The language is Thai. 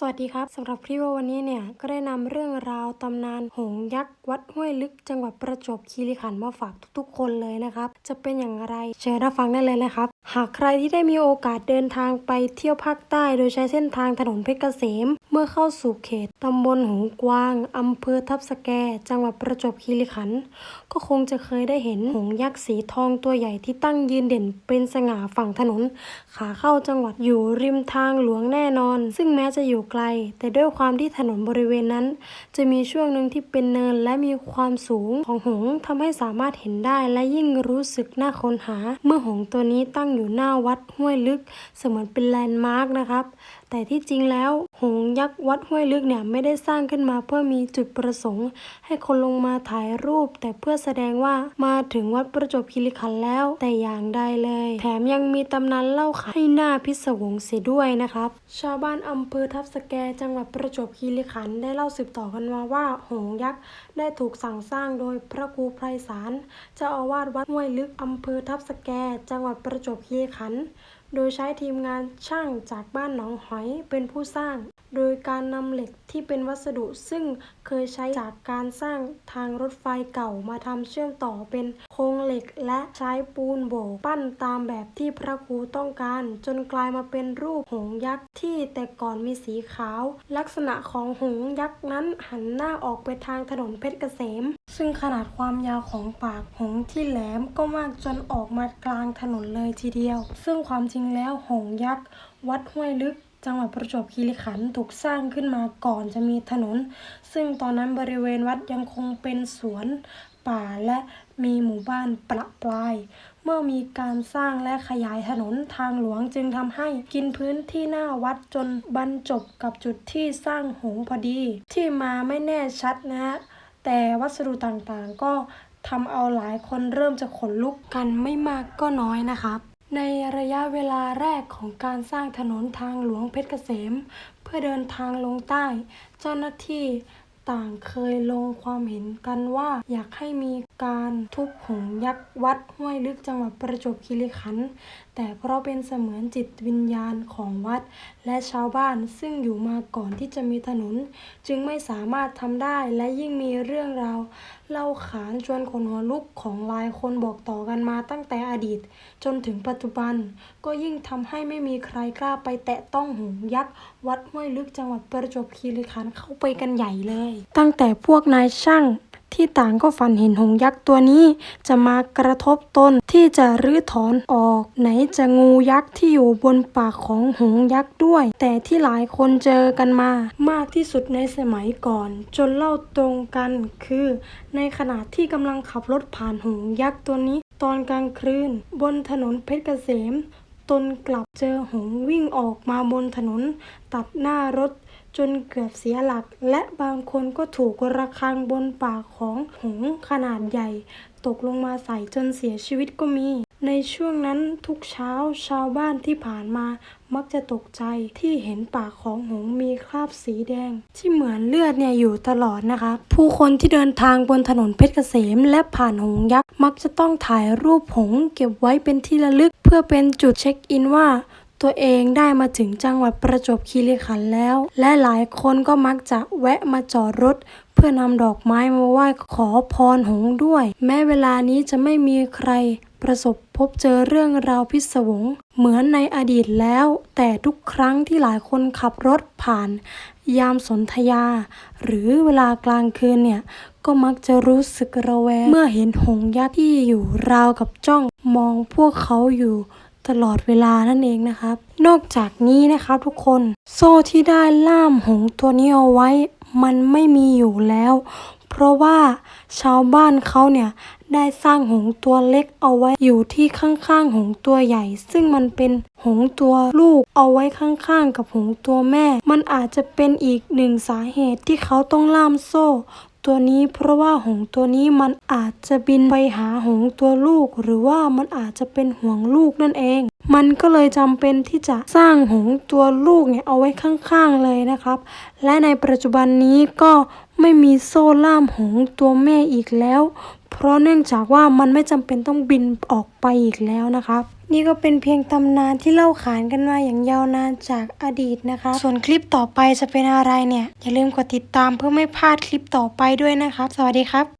สวัสดีครับสำหรับคลิปวันนี้เนี่ยก็ได้นำเรื่องราวตำนานหงยักษ์วัดห้วยลึกจังหวัดประจวบคีรีขันธ์มาฝากทุกๆ คนเลยนะครับ จะเป็นอย่างไรเชิญรับฟังได้เลยนะครับ หากใครที่ได้มีโอกาสเดินทางไปเที่ยวภาคใต้โดยใช้เส้นทางถนนเพชรเกษม เมื่อเข้าสู่เขตตำบลหงกวางอำเภอทับสแก จังหวัดประจวบคีรีขันธ์ก็คงจะเคยได้เห็นหงยักษ์สีทองตัวใหญ่ที่ตั้งยืนเด่นเป็นสง่าฝั่งถนน ขาเข้าจังหวัดอยู่ริมทางหลวงแน่นอน ซึ่งแม้จะอยู่ไกล แต่ด้วยความที่ถนนบริเวณนั้น จะมีช่วงหนึ่งที่เป็นเนินและมีความสูงของหงส์ทำให้สามารถเห็นได้และยิ่งรู้สึกน่าค้นหา เมื่อหงตัวนี้ตั้งอยู่หน้าวัดห้วยลึกเสมือนเป็นแลนด์มาร์กนะครับ แต่ที่จริงแล้วหงยักษ์วัดห้วยลึกเนี่ยไม่ได้สร้างขึ้นมาเพื่อมีจุดประสงค์ ให้คนลงมาถ่ายรูป แต่เพื่อแสดงว่ามาถึงวัดประจวบคีรีขันธ์แล้ว แต่อย่างใดเลย แถมยังมีตำนานเล่าขานให้หน้าพิศวงเสียด้วยนะครับ ชาวบ้านอำเภอทับสแกจังหวัดประจวบคีรีขันธ์ได้เล่าสืบต่อกันมาว่าหงยักษ์ได้ถูกสั่งสร้างโดยพระครูไพศาลเจ้าอาวาสวัดห้วยลึกอำเภอทับสแกจังหวัดประจวบคีรีขันธ์ โดยใช้ทีมงานช่างจากบ้านหนองหอยเป็นผู้สร้าง โดยการนำเหล็กที่เป็นวัสดุซึ่งเคยใช้จากการสร้างทางรถไฟเก่ามาทำเชื่อมต่อเป็นโครงเหล็กและใช้ปูนโบกปั้นตามแบบที่พระครูต้องการ จนกลายมาเป็นรูปหงยักษ์ที่แต่ก่อนมีสีขาว ลักษณะของหงยักษ์นั้นหันหน้าออกไปทางถนนเพชรเกษม ซึ่งขนาดความยาวของปากหงที่แหลมก็มากจนออกมากลางถนนเลยทีเดียว ซึ่งความจริงแล้วหงยักษ์ วัดห้วยลึกจังหวัดประจวบคีรีขันธ์ถูกสร้างขึ้นมาก่อนจะมีถนน ซึ่งตอนนั้นบริเวณวัดยังคงเป็นสวนป่าและมีหมู่บ้านประปราย เมื่อมีการสร้างและขยายถนนทางหลวงจึงทำให้กินพื้นที่หน้าวัดจนบรรจบกับจุดที่สร้างหงส์พอดี ที่มาไม่แน่ชัดนะฮะ แต่วัสดุต่างๆ ก็ทำเอาหลายคนเริ่มจะขนลุกกันไม่มากก็น้อยนะครับในระยะเวลาแรกของการสร้างถนนทางหลวงเพชรเกษม เพื่อเดินทางลงใต้ เจ้าหน้าที่ ต่างเคยลงความเห็นกันว่าอยากให้มีการทุบหงยักษ์วัดห้วยลึกจังหวัดประจวบคีรีขันธ์แต่เพราะเป็นเสมือนจิตวิญญาณของวัด และชาวบ้านซึ่งอยู่มาก่อนที่จะมีถนน จึงไม่สามารถทำได้และยิ่งมีเรื่องราวเล่าขานชวนขนหัวลุกของลายคนบอกต่อกันมาตั้งแต่อดีต จนถึงปัจจุบัน ก็ยิ่งทำให้ไม่มีใครกล้าไปแตะต้องหงยักษ์วัดห้วยลึกจังหวัดประจวบคีรีขันธ์เข้าไปกันใหญ่เลยตั้งแต่พวกนายช่างที่ต่างก็ฝันเห็นหงยักษ์ตัวนี้ จะมากระทบตนที่จะรื้อถอนออก ไหนจะงูยักษ์ที่อยู่บนปากของหงยักษ์ด้วย แต่ที่หลายคนเจอกันมามากที่สุดในสมัยก่อน จนเล่าตรงกันคือ ในขณะที่กำลังขับรถผ่านหงยักษ์ตัวนี้ ตอนกลางคืน บนถนนเพชรเกษม ตนกลับเจอหงวิ่งออกมาบนถนน ตัดหน้ารถจนเกือบเสียหลัก และบางคนก็ถูกระฆังบนปากของหงขนาดใหญ่ ตกลงมาใส่จนเสียชีวิตก็มี ในช่วงนั้นทุกเช้าชาวบ้านที่ผ่านมามักจะตกใจที่เห็นปากของหงมีคราบสีแดง ที่เหมือนเลือดเนี่ยอยู่ตลอดนะคะ ผู้คนที่เดินทางบนถนนเพชรเกษมและผ่านหงยักษ์ มักจะต้องถ่ายรูปหงเก็บไว้เป็นที่ระลึก เพื่อเป็นจุดเช็คอินว่า ตัวเองได้มาถึงจังหวัดประจวบคีรีขันธ์แล้ว และหลายคนก็มักจะแวะมาจอดรถ เพื่อนำดอกไม้มาไหว้ขอพรหงด้วย แม้เวลานี้จะไม่มีใครประสบพบเจอเรื่องราวพิศวงเหมือนในอดีตแล้ว แต่ทุกครั้งที่หลายคนขับรถผ่าน ยามสนธยา หรือเวลากลางคืนเนี่ยก็มักจะรู้สึกระแวง เมื่อเห็นหงยักษ์ที่อยู่ราวกับจ้องมองพวกเขาอยู่ตลอดเวลานั่นเองนะครับ นอกจากนี้นะครับทุกคนโซ่ที่ได้ล่ามหงตัวนี้เอาไว้ มันไม่มีอยู่แล้ว เพราะว่าชาวบ้านเขาเนี่ย ได้สร้างหงส์ตัวเล็กเอาไว้อยู่ที่ข้างๆหงส์ตัวใหญ่ ซึ่งมันเป็นหงส์ตัวลูกเอาไว้ข้างๆ กับหงส์ตัวแม่ มันอาจจะเป็นอีกหนึ่งสาเหตุที่เขาต้องล่ามโซ่ตัวนี้เพราะว่าหงส์ตัวนี้มันอาจจะบินไปหาหงส์ตัวลูก หรือว่ามันอาจจะเป็นห่วงลูกนั่นเอง มันก็เลยจำเป็นที่จะสร้างหงส์ตัวลูกเนี่ยเอาไว้ข้างๆเลยนะครับ และในปัจจุบันนี้ก็ไม่มีโซ่ล่ามหงส์ตัวแม่อีกแล้ว เพราะเนื่องจากว่ามันไม่จำเป็นต้องบินออกไปอีกแล้วนะครับ นี่ก็เป็นเพียงตำนานที่เล่าขานกันมาอย่างยาวนานจากอดีตนะคะ ส่วนคลิปต่อไปจะเป็นอะไรเนี่ย อย่าลืมกดติดตามเพื่อไม่พลาดคลิปต่อไปด้วยนะครับ สวัสดีครับ